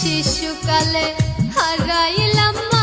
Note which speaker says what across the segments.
Speaker 1: শিশুকালে হারাইলাম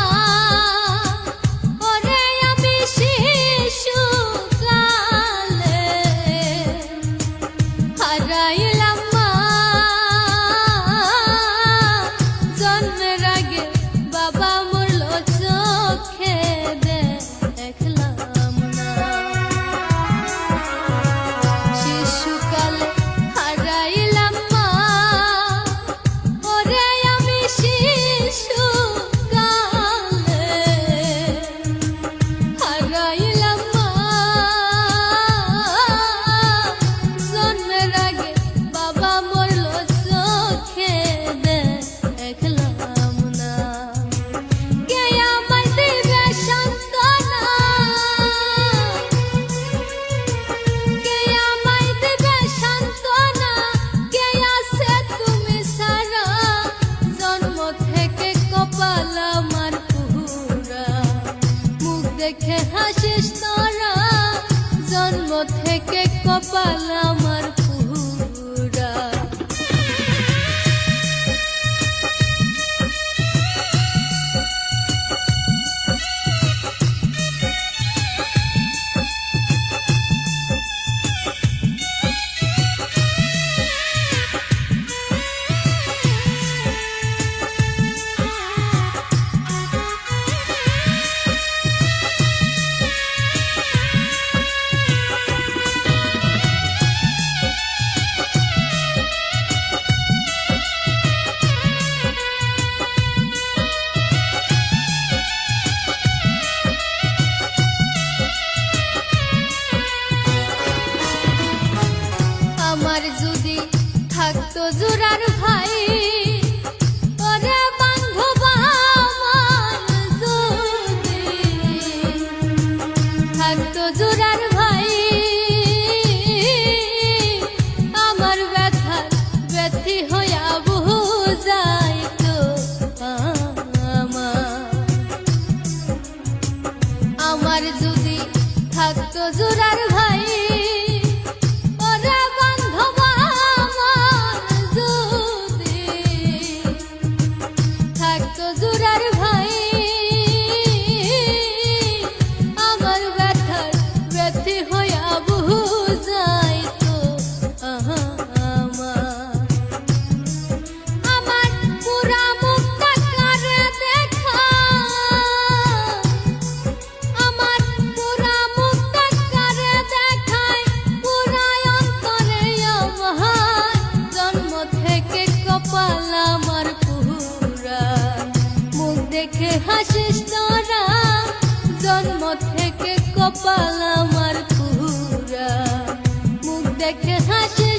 Speaker 1: দেখে হাসিস তোরা। জন্ম থেকে কপাল আমার আমার যদি থাকতো জোরার হাসিস তোরা জন্ম থেকে কপাল আমার পুরা। মুখ দেখে হাসি